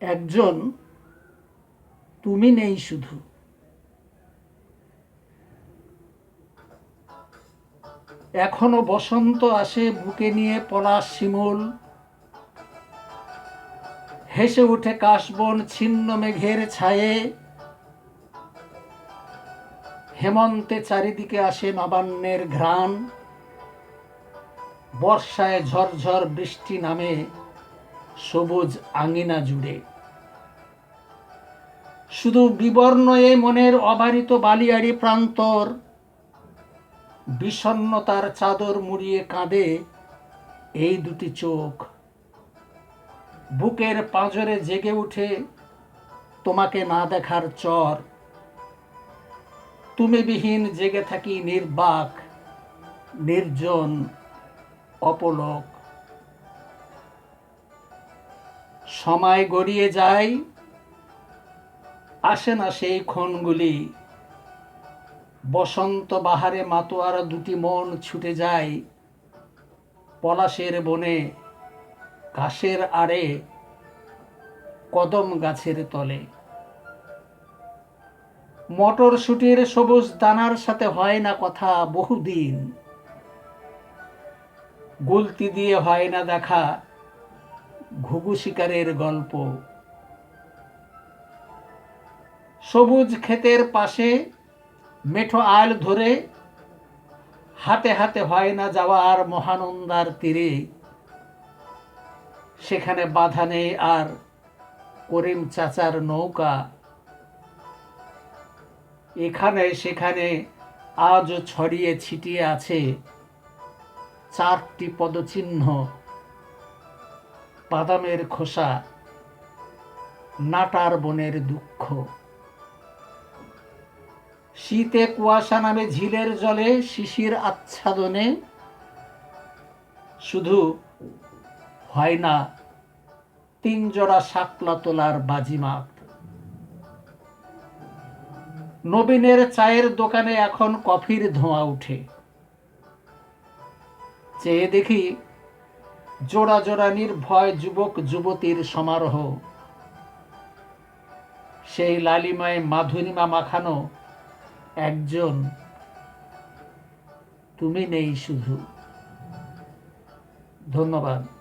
একজন, তুমি নেই শুধু। এখনও বসন্ত আসে বুকে নিয়ে পলাশ শিমুল। হেসে উঠে কাশবন ছিন্ন মেঘের ছায়ে। হেমন্তে চারিদিকে আসে নবান্নের ঘ্রাণ। বর্ষায় ঝরঝর বৃষ্টি নামে। সবুজ আঙিনা জুড়ে। শুধু বিবর্ণ এ মনের অবারিত বালিয়াড়ি প্রান্তর, বিষণ্ণতার চাদর মুড়িয়ে কাঁদে এই দুটি চোখ। বুকের পাঁজরে জেগে উঠে তোমাকে না দেখার চর। তুমি বিহীন জেগে থাকি নির্বাক, নির্জন, অপলক। সময় গড়িয়ে যায়, আসে না সেই ক্ষণগুলি। বসন্ত বাহারে মাতোয়ারা দুটি মন ছুটে যায়, পলাশের বনে, ঘাসের আড়ে, কদম গাছের তলে। মটরশুটির সবুজ দানার সাথে হয় না কথা বহুদিন। গুলতি দিয়ে হয় না দেখা ঘুঘু শিকারের গল্প। সবুজ ক্ষেতের পাশে মেঠো আল ধরে হাতে হাতে হয় না যাওয়ার মহানন্দার তীরে। সেখানে বাধা নেই আর করিম চাচার নৌকা। এখানে সেখানে আজও ছড়িয়ে ছিটিয়ে আছে চারটি পদচিহ্ন। বাদামের খোসা, নাটার বনের দুঃখ। শীতে কুয়াশা নামে ঝিলের জলে শিশির আচ্ছাদনে। শুধু হয় না, তিন জোড়া শাপলা তোলার বাজিমাত। নবীনের চায়ের দোকানে এখন কফির ধোঁয়া উঠে। চেয়ে দেখি জোড়া জোড়া নির্ভয় যুবক যুবতীর সমারোহ। সেই লালিমায় মাধুরিমা মাখানো একজন তুমি নেই শুধু। ধন্যবাদ।